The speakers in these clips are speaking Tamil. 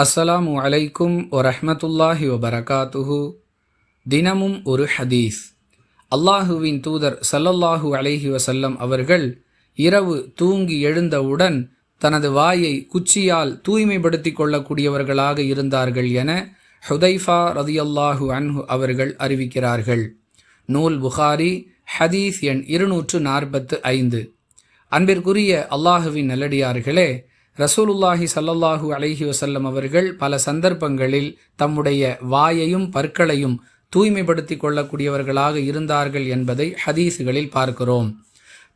அஸ்ஸலாமு அலைக்கும் வரஹ்மத்துல்லாஹி வபரகாத்துஹு. தினமும் ஒரு ஹதீஸ். அல்லாஹுவின் தூதர் சல்லல்லாஹு அலைஹி வசல்லம் அவர்கள் இரவு தூங்கி எழுந்தவுடன் தனது வாயை குச்சியால் தூய்மைப்படுத்திக் கொள்ளக்கூடியவர்களாக இருந்தார்கள் என ஹுதைஃபா ரதியல்லாஹு அன்ஹு அவர்கள் அறிவிக்கிறார்கள். நூல் புகாரி ஹதீஸ் எண் இருநூற்று நாற்பத்து ஐந்து. அன்பிற்குரிய அல்லாஹுவின் நல்லடியார்களே ரசூலுல்லாஹி சல்லல்லாஹு அலைஹி வசல்லம் அவர்கள் பல சந்தர்ப்பங்களில் தம்முடைய வாயையும் பற்களையும் தூய்மைப்படுத்திக் கொள்ளக்கூடியவர்களாக இருந்தார்கள் என்பதை ஹதீஸுகளில் பார்க்கிறோம்.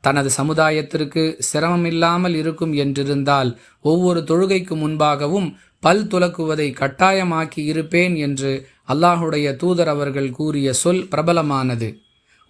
தனது சமுதாயத்திற்கு சிரமமில்லாமல் இருக்கும் என்றிருந்தால் ஒவ்வொரு தொழுகைக்கு முன்பாகவும் பல் துலக்குவதை கட்டாயமாக்கி இருப்பேன் என்று அல்லாஹுடைய தூதர் அவர்கள் கூறிய சொல் பிரபலமானது.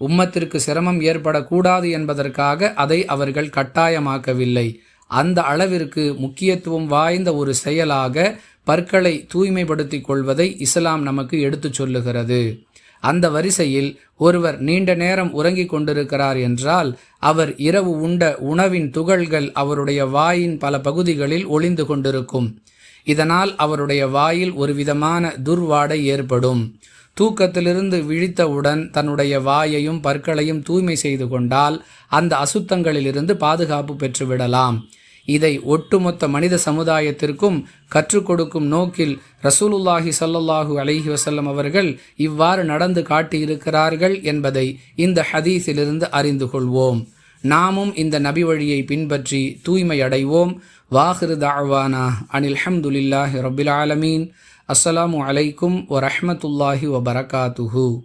உம்மத்திற்கு சிரமம் ஏற்படக்கூடாது என்பதற்காக அதை அவர்கள் கட்டாயமாக்கவில்லை. அந்த அளவிற்கு முக்கியத்துவம் வாய்ந்த ஒரு செயலாக பற்களை தூய்மைப்படுத்திக் கொள்வதை இஸ்லாம் நமக்கு எடுத்துச் சொல்லுகிறது. அந்த வரிசையில் ஒருவர் நீண்ட நேரம் உறங்கிக் கொண்டிருக்கிறார் என்றால் அவர் இரவு உண்ட உணவின் துகள்கள் அவருடைய வாயின் பல பகுதிகளில் ஒளிந்து கொண்டிருக்கும். இதனால் அவருடைய வாயில் ஒரு விதமான துர்வாடை ஏற்படும். தூக்கத்திலிருந்து விழித்தவுடன் தன்னுடைய வாயையும் பற்களையும் தூய்மை செய்து கொண்டால் அந்த அசுத்தங்களிலிருந்து பாதுகாப்பு பெற்றுவிடலாம். இதை ஒட்டுமொத்த மனித சமுதாயத்திற்கும் கற்றுக் கொடுக்கும் நோக்கில் ரசூலுல்லாஹி சல்லல்லாஹு அலஹி வசல்லம் அவர்கள் இவ்வாறு நடந்து காட்டியிருக்கிறார்கள் என்பதை இந்த ஹதீஸிலிருந்து அறிந்து கொள்வோம். நாமும் இந்த நபி வழியை பின்பற்றி தூய்மை அடைவோம். வாஹிரு தாழ்வானா அனில் ஹம்துலில்லாஹி ரபில் ஆலமீன். அஸ்ஸலாமு அலைக்கும் வரஹமத்துல்லாஹி வபரகாத்துஹூ.